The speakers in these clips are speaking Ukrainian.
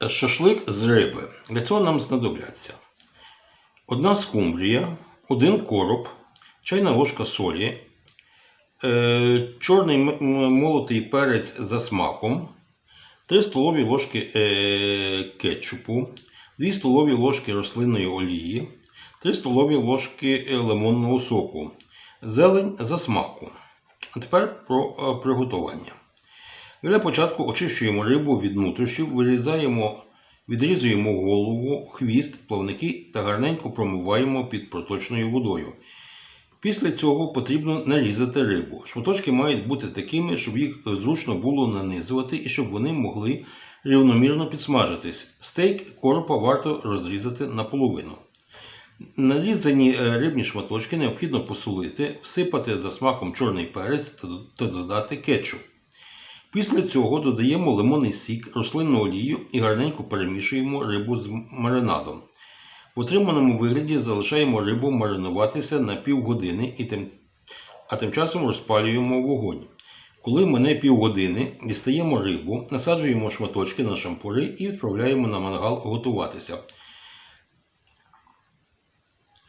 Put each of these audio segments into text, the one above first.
Шашлик з риби. Для цього нам знадобляться одна скумбрія, один короб, чайна ложка солі, е, чорний молотий перець за смаком, 3 столові ложки е, кетчупу, 2 столові ложки рослинної олії, 3 столові ложки е, лимонного соку, зелень за смаком. А тепер про приготування. Для початку очищуємо рибу від нутрощів, вирізаємо, відрізуємо голову, хвіст, плавники та гарненько промиваємо під проточною водою. Після цього потрібно нарізати рибу. Шматочки мають бути такими, щоб їх зручно було нанизувати і щоб вони могли рівномірно підсмажитись. Стейк коропа варто розрізати наполовину. Нарізані е, рибні шматочки необхідно посолити, всипати за смаком чорний перець та додати кетчуп. Після цього додаємо лимонний сік, рослинну олію і гарненько перемішуємо рибу з маринадом. В отриманому вигляді залишаємо рибу маринуватися на півгодини, і тим, а тим часом розпалюємо вогонь. Коли мине півгодини, дістаємо рибу, насаджуємо шматочки на шампури і відправляємо на мангал готуватися.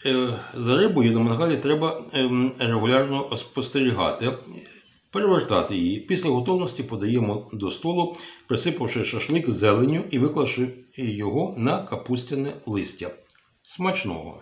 Е, За рибою на мангалі треба ем, регулярно спостерігати, перевертати її. Після готовності подаємо до столу, присипавши шашлик зеленню і виклавши його на капустяне листя. Смачного!